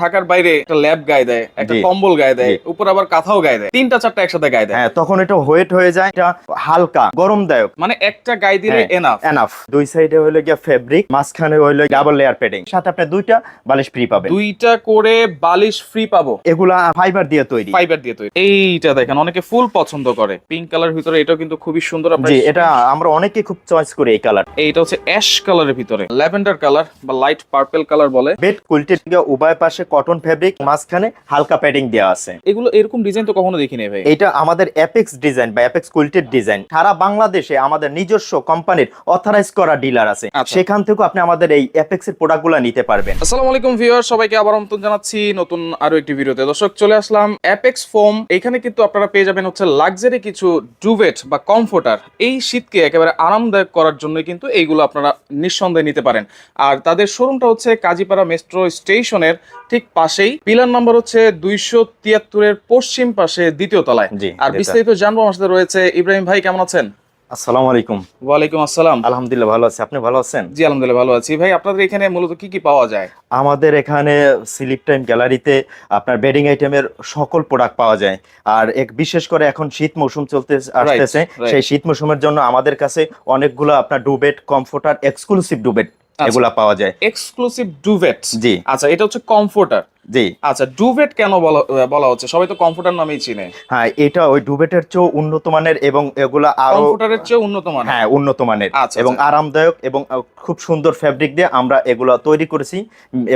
ঢাকার বাইরে একটা ল্যাব গায়ে দেয় একটা কম্বল গায়ে দেয় উপর আবার কাঁথাও গায়ে দেয় তিনটা চারটা একসাথে গায়ে দেয়। হ্যাঁ তখন এটা ওয়েট হয়ে যায় এটা হালকা গরমদায়ক। মানে একটা গায়ে দিলে হ্যাঁ, এনাফ এনাফ দুই সাইডে হইল গিয়া ফেব্রিক মাঝখানে হইল ডাবল লেয়ার প্যাডিং সাথে আপনি দুইটা বালিশ ফ্রি পাবেন। দুইটা করে বালিশ ফ্রি পাবো। এগুলা ফাইবার দিয়ে তৈরি। ফাইবার দিয়ে তৈরি। এইটা দেখেন অনেকে ফুল পছন্দ করে। পিঙ্ক কালার ভিতরে এটাও কিন্তু খুবই সুন্দর জি এটা আমরা অনেকে খুব চয়েস করি এই কালার এইটা হচ্ছে অ্যাশ কালারের ভিতরে। ল্যাভেন্ডার কালার বা লাইট পার্পল কালার বলে। বেড কুইল্টের উভয় পাশে কটন ফেব্রিক মাঝখানে হালকা প্যাডিং দেওয়া আছে। এগুলো এরকম ডিজাইন তো কখনো দেখিনি ভাই। এটা আমাদের অ্যাপেক্স ডিজাইন বা অ্যাপেক্স কুইল্টেড ডিজাইন সারা বাংলাদেশে আমাদের নিজস্ব কোম্পানির অথরাইজ করা ডিলার আছে। আচ্ছা। সেখান থেকেও আপনি আমাদের এই অ্যাপেক্স এর প্রোডাক্টগুলো নিতে পারবেন। আসসালামু আলাইকুম ভিউয়ার সবাইকে আবার আমন্ত্রণ জানাচ্ছি নতুন আরও একটি ভিডিওতে। দর্শক চলে আসলাম অ্যাপেক্স ফোম এখানে কিন্তু আপনারা পেয়ে যাবেন হচ্ছে লাক্সারি কিছু ডুভেট বা কমফোর্টার এই শীতকে একেবারে আরামদায়ক করার জন্য কিন্তু এইগুলো আপনারা নিঃসন্দেহে নিতে পারেন। আর তাদের শোরুমটা হচ্ছে কাজীপাড়া মেট্রো স্টেশনের ঠিক পাশেই পিলার নাম্বার হচ্ছে দুইশো তিয়াত্তরের পশ্চিম পাশে দ্বিতীয় তলায়। আর বিস্তারিত জানব আমার সাথে রয়েছে ইব্রাহিম ভাই কেমন আছেন? আসসালামু আলাইকুম। ওয়ালাইকুম আসসালাম। আলহামদুলিল্লাহ ভালো আছি। আপনি ভালো আছেন? জি আলহামদুলিল্লাহ ভালো আছি। ভাই আপনাদের এখানে মূলত কি কি পাওয়া যায়? আমাদের এখানে স্লিপ টাইম গ্যালারিতে আপনার বেডিং আইটেমের সকল প্রোডাক্ট পাওয়া যায়। আর এক বিশেষ করে এখন শীত মৌসুম চলতে আসতেছে। সেই শীত মৌসুমের জন্য আমাদের কাছে অনেকগুলো আপনার ডুবেট কমফোর্টার এক্সক্লুসিভ ডুবেট। এগুলা পাওয়া যায়। এক্সক্লুসিভ ডুভেট জি। আচ্ছা এটা হচ্ছে কমফোর্টার জি। আচ্ছা ডুভেট কেন বলা বলা হচ্ছে? সবাই তো কমফোর্টার নামেই চিনে। হ্যাঁ এটা ওই ডুবেটের চেয়েও উন্নত মানের এবং এগুলা আরও কমফোর্টারের চেয়ে উন্নত মানের? হ্যাঁ উন্নত মানের। আচ্ছা, এবং আচ্ছা। আরামদায়ক এবং খুব সুন্দর ফ্যাব্রিক দিয়ে আমরা এগুলা তৈরি করেছি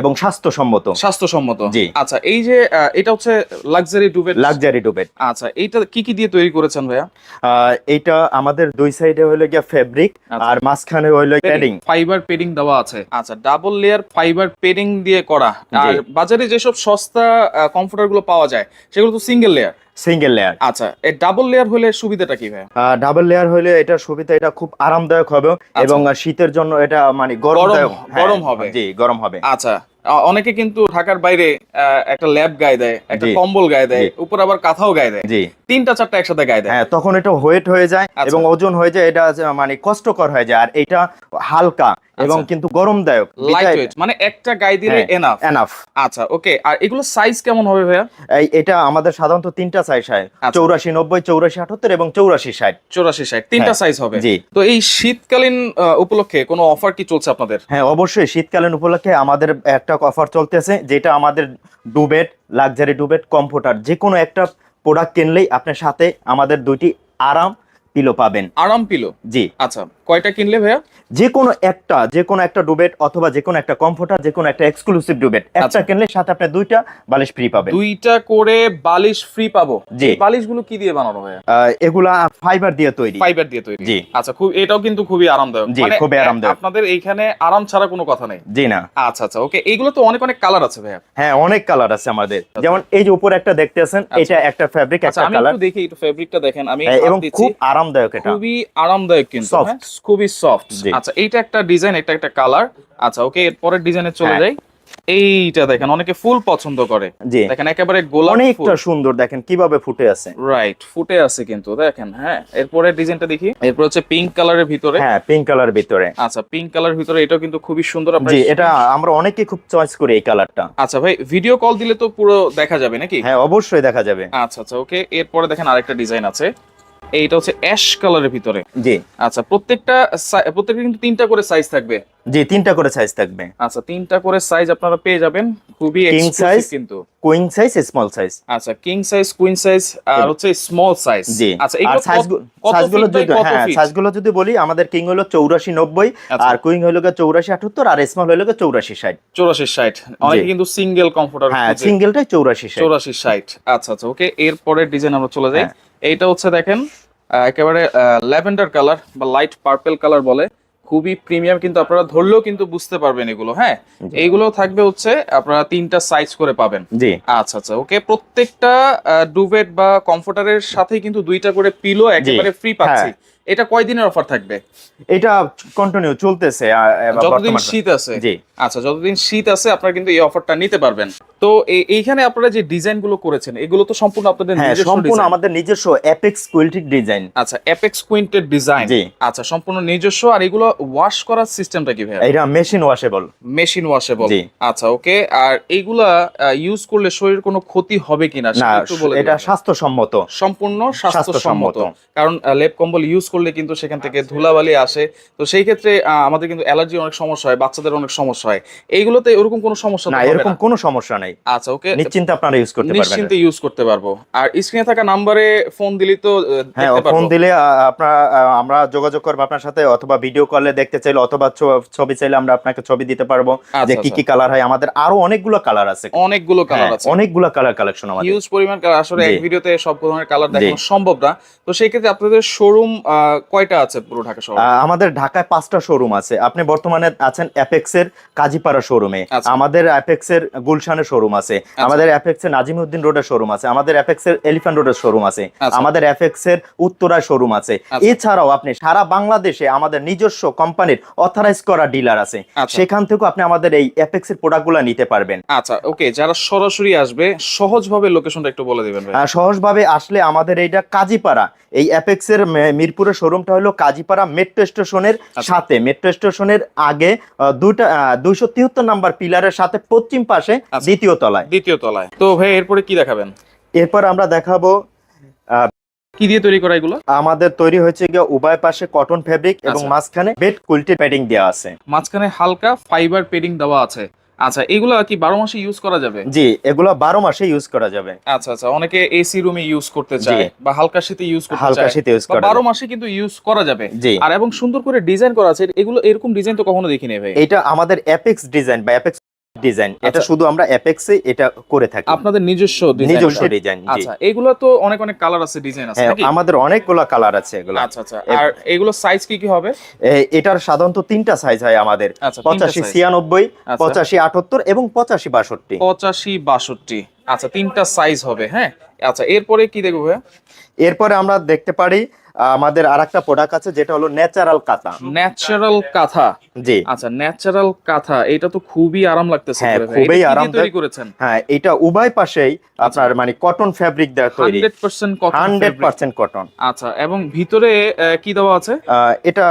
এবং স্বাস্থ্যসম্মত। স্বাস্থ্যসম্মত। জি। আচ্ছা এই যে এটা হচ্ছে লাক্সারি ডুভেট লাক্সারি ডুবেট। আচ্ছা এইটা কি কি দিয়ে তৈরি করেছেন ভাইয়া? এইটা আমাদের দুই সাইডে হইল গিয়া ফেব্রিক আচ্ছা। আর মাঝখানে হইল প্যাডিং ফাইবার পেডিং দেওয়া আছে। আচ্ছা ডাবল লেয়ার ফাইবার পেডিং দিয়ে করা। আর বাজারে যেসব সস্তা কমফোর্টারগুলো পাওয়া যায় সেগুলো তো সিঙ্গেল লেয়ার সিঙ্গেল লেয়ার আচ্ছা এই ডাবল লেয়ার হলে সুবিধাটা কি ভাই ডাবল লেয়ার হলে এটা সুবিধা এটা খুব আরামদায়ক হবে এবং শীতের জন্য এটা মানে আচ্ছা। গরম- হ্যাঁ, গরম হবে। জি গরম হবে। আচ্ছা। অনেকে কিন্তু ঢাকার বাইরে একটা ল্যাব গায়ে দেয় একটা কম্বল গায়ে দেয় উপর আবার কাঁথাও গায়ে দেয় জি তিনটা চারটা একসাথে গায়ে দেয় হ্যাঁ তখন এটা ওয়েট হয়ে যায় আচ্ছা। এবং ওজন হয়ে যায় এটা মানে কষ্টকর হয়ে যায় আর এটা হালকা এবং আচ্ছা। কিন্তু গরমদায়ক লাইট ওয়েট মানে একটা গায়ে দিলে হ্যাঁ। এনাফ এনাফ আচ্ছা ওকে আর এগুলো সাইজ কেমন হবে ভাইয়া এটা আমাদের সাধারণত তিনটা সাইজ হয় আচ্ছা। চৌরাশি নব্বই চৌরাশি আটাত্তর এবং চৌরাশি ষাট চৌরাশি ষাট তিনটা হ্যাঁ। সাইজ হবে জি। তো এই শীতকালীন উপলক্ষে কোনো অফার কি চলছে আপনাদের হ্যাঁ অবশ্যই শীতকালীন উপলক্ষে আমাদের একটা অফার চলতেছে যেটা আমাদের ডুবেট লাক্সারি ডুবেট কম্ফোটার যে কোনো একটা প্রোডাক্ট কিনলেই আপনার সাথে আমাদের দুইটি আরাম পিলো পাবেন। আরাম পিলো জি। আচ্ছা। কয়টা কিনলে ভাইয়া? যে কোনো একটা যে কোনো একটা ডুবেট অথবা যে কোনো একটা কমফোর্টার যে কোনো একটা এক্সক্লুসিভ ডুবেট। একটা আচ্ছা। কিনলে সাথে আপনি দুইটা বালিশ ফ্রি পাবেন। দুইটা করে বালিশ ফ্রি পাবো? জি। এই বালিশগুলো কি দিয়ে বানানো ভাইয়া? এগুলা ফাইবার দিয়ে তৈরি। ফাইবার দিয়ে তৈরি। জি। আচ্ছা খুব এটাও কিন্তু খুবই আরামদায়ক। জি, মানে খুবই আরামদায়ক। আপনাদের এইখানে আরাম ছাড়া কোনো কথা নেই। জি না। আচ্ছা আচ্ছা ওকে এইগুলো তো অনেক অনেক কালার আছে ভাইয়া। হ্যাঁ অনেক কালার আছে আমাদের। যেমন এই যে উপরে একটা দেখতেছেন এটা একটা ফ্যাব্রিক আচ্ছা একটা আমি কালার একটু দেখি একটু ফেব্রিকটা দেখেন আমি হ্যাঁ, এবং খুব আরামদায়ক এটা। খুবই আরামদায়ক কিন্তু Soft। খুবই সফট আচ্ছা এইটা একটা ডিজাইন এটা একটা কালার আচ্ছা ওকে এরপরের ডিজাইনে চলে হ্যাঁ। যাই। এইটা দেখেন অনেকে ফুল পছন্দ করে। দেখেন একেবারে গোলাপ ফুল। অনেকটা সুন্দর দেখেন কীভাবে ফুটে আছে। রাইট ফুটে আছে কিন্তু দেখেন হ্যাঁ। এরপরে ডিজাইনটা দেখি। এরপর হচ্ছে পিঙ্ক কালারের ভিতরে। হ্যাঁ পিঙ্ক কালার ভিতরে। আচ্ছা পিঙ্ক কালার ভিতরে এটাও কিন্তু খুবই সুন্দর জি এটা আমরা অনেকে খুব চয়েস করি এই কালারটা আচ্ছা ভাই ভিডিও কল দিলে তো পুরো দেখা যাবে নাকি? হ্যাঁ অবশ্যই দেখা যাবে। আচ্ছা আচ্ছা ওকে এরপরে দেখেন আরেকটা ডিজাইন আছে। এইটা হচ্ছে অ্যাশ কালারের ভিতরে। জি। আচ্ছা প্রত্যেকটা প্রত্যেকটা কিন্তু তিনটা করে সাইজ থাকবে। জি তিনটা করে সাইজ থাকবে। আচ্ছা তিনটা করে সাইজ আপনারা পেয়ে যাবেন। খুবই এক্সক্লুসিভ size? কিন্তু। কুইন সাইজ স্মল সাইজ আচ্ছা কিং সাইজ কুইন সাইজ আর হচ্ছে স্মল সাইজ জি। আচ্ছা সাইজ কত সাইজগুলো যদি হ্যাঁ সাইজগুলো যদি বলি আমাদের কিং হলো চৌরাশি নব্বই আচ্ছা। আর কুইং হলো গিয়ে চৌরাশি আটাত্তর আর স্মল হলো গিয়ে চৌরাশি ষাট। চৌরাশি ষাট। অনেকে কিন্তু সিঙ্গেল কমফোর্টার হ্যাঁ সিঙ্গেলটাই চৌরাশি ষাট। চৌরাশি ষাট। আচ্ছা আচ্ছা ওকে এরপরের ডিজাইন আমরা চলে যাই। হ্যাঁ। এইটা হচ্ছে দেখেন একেবারে ল্যাভেন্ডার কালার বা লাইট পার্পেল কালার বলে খুবই প্রিমিয়াম কিন্তু আপনারা ধরলেও কিন্তু বুঝতে পারবেন এগুলো হ্যাঁ? এইগুলো থাকবে হচ্ছে আপনারা তিনটা সাইজ করে পাবেন। জি। আচ্ছা আচ্ছা ওকে প্রত্যেকটা ডুবেট বা কমফোর্টারের সাথে কিন্তু দুইটা করে পিলো একেবারে ফ্রি পাচ্ছি। এটা কয় দিনের অফার থাকবে? এটা কন্টিনিউ চলতেছে যতদিন শীত আছে। জি। আচ্ছা যতদিন শীত আছে আপনারা কিন্তু এই অফারটা নিতে পারবেন। তো এইখানে আপনারা যে ডিজাইনগুলো করেছেন এগুলো তো সম্পূর্ণ আপনাদের হ্যাঁ নিজস্ব সম্পূর্ণ আমাদের নিজস্ব অ্যাপেক্স কোয়ালিটির ডিজাইন আচ্ছা অ্যাপেক্স কুইন্টের ডিজাইন জি। আচ্ছা সম্পূর্ণ নিজস্ব আর এগুলো ওয়াশ করার সিস্টেমটা কি ভাই এটা মেশিন ওয়াশেবল মেশিন ওয়াশেবল জি। আচ্ছা ওকে আর এইগুলা ইউজ করলে শরীর কোনো ক্ষতি হবে কিনা সেটা একটু বলে এটা স্বাস্থ্যসম্মত। সম্পূর্ণ স্বাস্থ্যসম্মত। কারণ লেপ কম্বল ইউজ করলে কিন্তু সেখান থেকে ধুলাবালি আসে। তো সেই ক্ষেত্রে আমাদের কিন্তু অ্যালার্জি অনেক সমস্যা হয় বাচ্চাদের অনেক সমস্যা হয়। এইগুলোতে এরকম কোনো সমস্যা না এরকম। কোনো সমস্যা নাই। আচ্ছা ওকে। নিশ্চিন্তে আপনারা ইউজ করতে পারবেন। নিশ্চিন্তে ইউজ করতে পারব। আর স্ক্রিনে থাকা নাম্বারে ফোন দিলেই তো হ্যাঁ ফোন দিলে আপনারা আমরা যোগাযোগ করব আপনার সাথে অথবা ভিডিও কলে দেখতে চাইলে অথবা ছবি চাইলে আমরা আপনাকে ছবি দিতে পারব আচ্ছা, যে কি কি কালার হয়। আমাদের আরও অনেকগুলো কালার আছে। অনেকগুলো কালার হ্যাঁ, আছে। অনেকগুলো কালার কালেকশন আমাদের। হিউজ পরিমাণ কালার আসলে এক। ভিডিওতে সব ধরনের কালার। দেখানো সম্ভব না। তো সেই ক্ষেত্রে আপনাদের শোরুম কয়টা আছে পুরো ঢাকা শহরে? আমাদের ঢাকায় পাঁচটা শোরুম আছে। আপনি বর্তমানে আছেন অ্যাপেক্স এর কাজীপাড়া শোরুমে আচ্ছা। আমাদের অ্যাপেক্স এর গুলশানের শোরুম আছে। আমাদের অ্যাপেক্স এর নাজিমউদ্দিন রোডের শোরুম আছে। আমাদের অ্যাপেক্স এর এলিফ্যান্ট রোডের শোরুম আছে। আচ্ছা। আমাদের অ্যাপেক্স এর উত্তরায় শোরুম আছে। আচ্ছা। এছাড়াও আপনি সারা বাংলাদেশে আমাদের নিজস্ব কোম্পানির অথরাইজ করা ডিলার আছে। আচ্ছা। সেখান থেকেও আপনি আমাদের এই অ্যাপেক্স এর প্রোডাক্টগুলো নিতে পারবেন। আচ্ছা ওকে যারা সরাসরি আসবে সহজভাবে লোকেশনটা একটু বলে দিবেন সহজভাবে আসলে আমাদের এইটা কাজীপাড়া। এই অ্যাপেক্স এর মে- মিরপুরের শোরুমটা হলো কাজীপাড়া মেট্রো স্টেশনের আচ্ছা। সাথে। মেট্রো স্টেশনের আগে দুইটা দুইশো তিয়াত্তর নাম্বার পিলারের সাথে পশ্চিম পাশে আচ্ছা। দ্বিতীয় তলায়। দ্বিতীয় তলায়। তো ভাই এরপরে কি দেখাবেন? এরপর আমরা দেখাবো কি দিয়ে তৈরি করা এগুলো? আমাদের তৈরি হয়েছে গিয়ে উভয় পাশে কটন ফেব্রিক এবং আচ্ছা। মাঝখানে বেড কুইল্টেড প্যাডিং দেওয়া আছে। মাঝখানে হালকা ফাইবার পেডিং দেওয়া আছে। আচ্ছা এগুলো কি বারো মাসে ইউজ করা যাবে? জি এগুলো বারো মাসে ইউজ করা যাবে। আচ্ছা আচ্ছা অনেকে এসি রুমে ইউজ করতে চায় বা হালকা শীতে ইউজ করতে হালকা শীতে ইউজ করা বারো যাবে। মাসে কিন্তু ইউজ করা যাবে। আর এবং সুন্দর করে ডিজাইন করা আছে এগুলো এরকম ডিজাইন তো কখনো দেখিনি ভাই। এটা আমাদের অ্যাপেক্স ডিজাইন বা অ্যাপেক্স ডিজাইন এটা আচ্ছা। শুধু আমরা অ্যাপেক্সে এটা করে থাকি। আপনাদের নিজস্ব নিজস্ব ডিজাইন আচ্ছা এগুলো তো অনেক অনেক কালার আছে ডিজাইন আছে হ্যাঁ নাকি? আমাদের অনেকগুলো কালার আছে এগুলো। আচ্ছা আচ্ছা আর এগুলো সাইজ কি কি হবে? এটার সাধারণত তিনটা সাইজ হয় আমাদের। আচ্ছা তিনটা পঁচাশি size। ছিয়ানব্বই আচ্ছা। পঁচাশি আটাত্তর এবং পঁচাশি বাষট্টি। পঁচাশি বাষট্টি। আচ্ছা তিনটা সাইজ হবে হ্যাঁ? আচ্ছা এরপরে কি দেখব ভাইয়া? এরপরে আমরা দেখতে পারি আমাদের আর একটা প্রোডাক্ট আছে যেটা হলো ন্যাচারাল কাতা ন্যাচারাল কাঁথা? জি। আচ্ছা ন্যাচারাল কাঁথা এটা তো খুবই আরাম লাগতেছে হ্যাঁ, খুবই আরামদায়ক। তৈরি করেছেন? হ্যাঁ এটা উভয় পাশেই আপনার মানে কটন ফ্যাব্রিক দেওয়া তৈরি। Hundred percent cotton hundred percent cotton আচ্ছা এবং ভিতরে কি দেওয়া আছে? এটা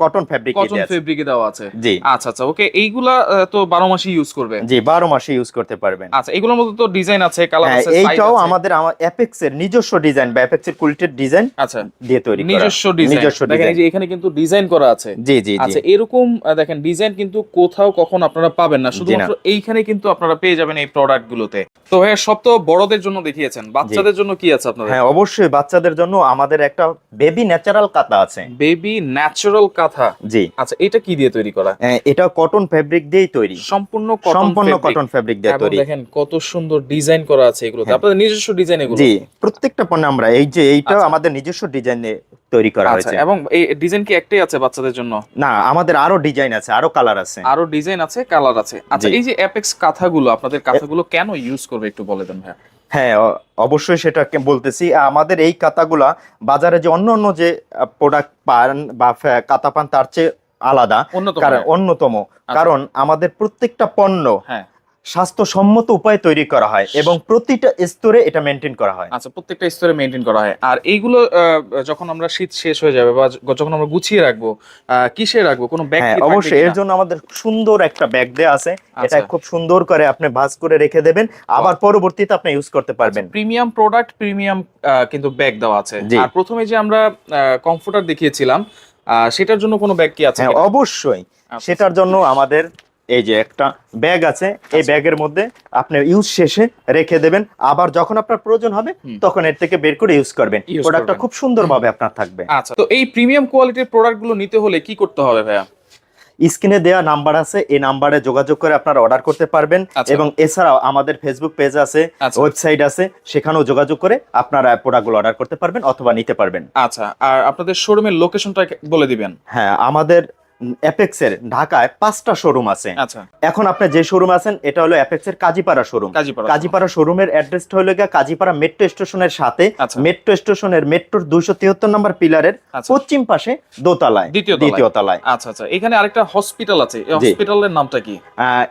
কটন ফ্যাব্রিক কটন ফেব্রিকে দেওয়া আছে। জি। আচ্ছা আচ্ছা ওকে এইগুলা তো বারো মাসই ইউজ করবে? জি বারো মাসে ইউজ করতে পারবেন। আচ্ছা এগুলোর মধ্যে তো ডিজাইন আছে কালার হ্যাঁ আছে এইটাও আমাদের আমার অ্যাপেক্স এর নিজস্ব ডিজাইন বা অ্যাপেক্স এর কুলিটের ডিজাইন আচ্ছা। দিয়ে তৈরি করা। নিজস্ব ডিজাইন নিজস্ব দেখেন এই যে এখানে কিন্তু ডিজাইন করা আছে। জি জি আচ্ছা এরকম দেখেন ডিজাইন কিন্তু কোথাও কখন আপনারা পাবেন না। শুধুমাত্র এইখানে কিন্তু আপনারা পেয়ে যাবেন এই প্রোডাক্ট গুলোতে তো সব তো বড়দের জন্য দেখিয়েছেন। বাচ্চাদের জন্য কি আছে আপনাদের? হ্যাঁ অবশ্যই বাচ্চাদের জন্য আমাদের একটা বেবি ন্যাচারাল কাতা আছে। বেবি ন্যাচারাল কাঁথা জি। আচ্ছা এটা কি দিয়ে তৈরি করা? আহ, এটা কটন ফেব্রিক দিয়েই তৈরি। সম্পূর্ণ সম্পূর্ণ কটন ফেব্রিক দিয়ে তৈরি। দেখেন কত সুন্দর ডিজাইন করা আছে এগুলোতে। হ্যাঁ। আপনাদের নিজস্ব ডিজাইন এগুলো? জি প্রত্যেকটা পণ্য আমরা এই যে এইটাও আচ্ছা। আমাদের নিজস্ব ডিজাইনে তৈরি করা আচ্ছা হয়েছে। এবং এই ডিজাইন কি একটাই আছে বাচ্চাদের জন্য? না আমাদের আরও ডিজাইন আছে আরও কালার আছে। আরও ডিজাইন আছে কালার আছে। আচ্ছা এই যে অ্যাপেক্স কাঁথাগুলো আপনাদের কাঁথাগুলো কেন ইউজ করবে একটু বলে দেন ভাইয়া? হ্যাঁ অবশ্যই সেটাকে বলতেছি আমাদের এই কাতাগুলা বাজারে যে অন্য অন্য যে প্রোডাক্ট পান বা কাতা পান তার চেয়ে আলাদা। অন্যতম কারণ অন্যতম। কারণ আমাদের প্রত্যেকটা পণ্য হ্যাঁ। স্বাস্থ্যসম্মত উপায়ে তৈরি করা হয় এবং প্রতিটা স্তরে এটা মেনটেন করা হয়। আচ্ছা প্রত্যেকটা স্তরে মেনটেন করা হয়। আর এইগুলো যখন আমরা শীত শেষ হয়ে যাবে বা যখন আমরা গুছিয়ে রাখব কিসে রাখব? কোনো ব্যাগ অবশ্যই এর জন্য আমাদের সুন্দর একটা ব্যাগ দেওয়া আছে। এটা আচ্ছা। খুব সুন্দর করে আপনি ভাঁজ করে রেখে দেবেন। আবার পরবর্তীতে আপনি ইউজ করতে পারবেন। প্রিমিয়াম প্রোডাক্ট প্রিমিয়াম কিন্তু ব্যাগ দেওয়া আছে। আর প্রথমে যে আমরা কমফোর্টার দেখিয়েছিলাম আহ, সেটার জন্য কোনো ব্যাগ কি আছে হ্যাঁ অবশ্যই। আচ্ছা। সেটার জন্য আমাদের এই যে একটা ব্যাগ আছে এই ব্যাগের মধ্যে আপনি ইউজ শেষে রেখে দেবেন। আবার যখন আপনার প্রয়োজন হবে তখন এর থেকে বের করে ইউজ করবেন। প্রোডাক্টটা। খুব সুন্দরভাবে আপনার থাকবে। আচ্ছা তো এই প্রিমিয়াম কোয়ালিটির প্রোডাক্টগুলো নিতে হলে কি করতে হবে ভাইয়া? স্ক্রিনে দেওয়া নাম্বার আছে এই নাম্বারে যোগাযোগ করে আপনারা অর্ডার করতে পারবেন। আচ্ছা। এবং এছাড়াও আমাদের ফেসবুক পেজ আছে আচ্ছা। ওয়েবসাইট আছে সেখানেও যোগাযোগ করে আপনারা প্রোডাক্টগুলো অর্ডার করতে পারবেন অথবা নিতে পারবেন। আচ্ছা আর আপনাদের শোরুমের লোকেশনটা বলে দিবেন। হ্যাঁ আমাদের অ্যাপেক্সের ঢাকায় পাঁচটা শোরুম আছে। আচ্ছা। এখন আপনি যে শোরুম আছেন এটা হলো অ্যাপেক্সের কাজীপাড়া শোরুম কাজীপাড়া শোরুমের অ্যাড্রেসটা হলো গিয়ে কাজীপাড়া মেট্রো স্টেশনের সাথে। মেট্রো স্টেশনের মেট্রোর দুইশো তিয়াত্তর নম্বর পিলারের। পশ্চিম পাশে দোতলায় দ্বিতীয় তলায়। আচ্ছা আচ্ছা। এখানে আরেকটা হসপিটাল আছে। এই হসপিটালের নামটা কি?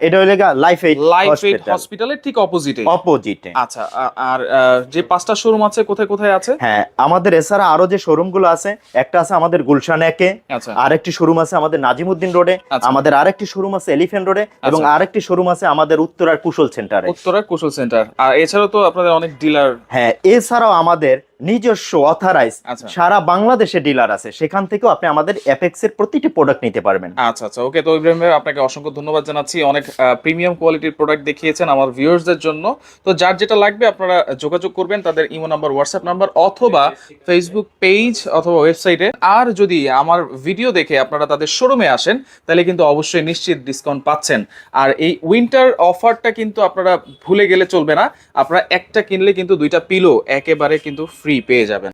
এটা হলো গিয়ে Life Aid Life Aid hospital হসপিটালের ঠিক অপোজিটে অপোজিটে আচ্ছা আর যে পাঁচটা শোরুম আছে কোথায় কোথায় আছে? হ্যাঁ আমাদের এছাড়া আরও যে শোরুমগুলো আছে একটা আছে আমাদের গুলশান একে আচ্ছা। আরেকটি শোরুম আছে আমাদের নাজিমুদ্দিন রোডে আচ্ছা। আমাদের আরেকটি শোরুম আছে এলিফেন্ট রোডে এবং আচ্ছা। আরেকটি শোরুম আছে আমাদের উত্তরার কুশল সেন্টারে উত্তরার কুশল সেন্টার আর এছাড়াও তো আপনাদের অনেক ডিলার হ্যাঁ এছাড়াও আমাদের নিজস্ব অথরাইজ আচ্ছা। সারা বাংলাদেশে ডিলার আছে। সেখান থেকেও আপনি আমাদের অ্যাপেক্স এর প্রতিটি প্রোডাক্ট নিতে পারবেন। আচ্ছা আচ্ছা। ওকে তো ইব্রাহিম ভাই আপনাকে অসংখ্য ধন্যবাদ জানাচ্ছি। অনেক প্রিমিয়াম কোয়ালিটির প্রোডাক্ট দেখিয়েছেন আমার ভিউয়ার্সদের জন্য। তো যার যেটা লাগবে আপনারা যোগাযোগ করবেন তাদের ইমো নাম্বার হোয়াটসঅ্যাপ নাম্বার অথবা ফেসবুক পেজ অথবা ওয়েবসাইটে আর যদি আমার ভিডিও দেখে আপনারা তাদের শোরুমে আসেন তাহলে কিন্তু অবশ্যই নিশ্চিত ডিসকাউন্ট পাচ্ছেন। আর এই উইন্টার অফারটা কিন্তু আপনারা ভুলে গেলে চলবে না। আপনারা একটা কিনলে কিন্তু দুইটা পিলো একেবারে কিন্তু ফ্রি পেয়ে যাবেন।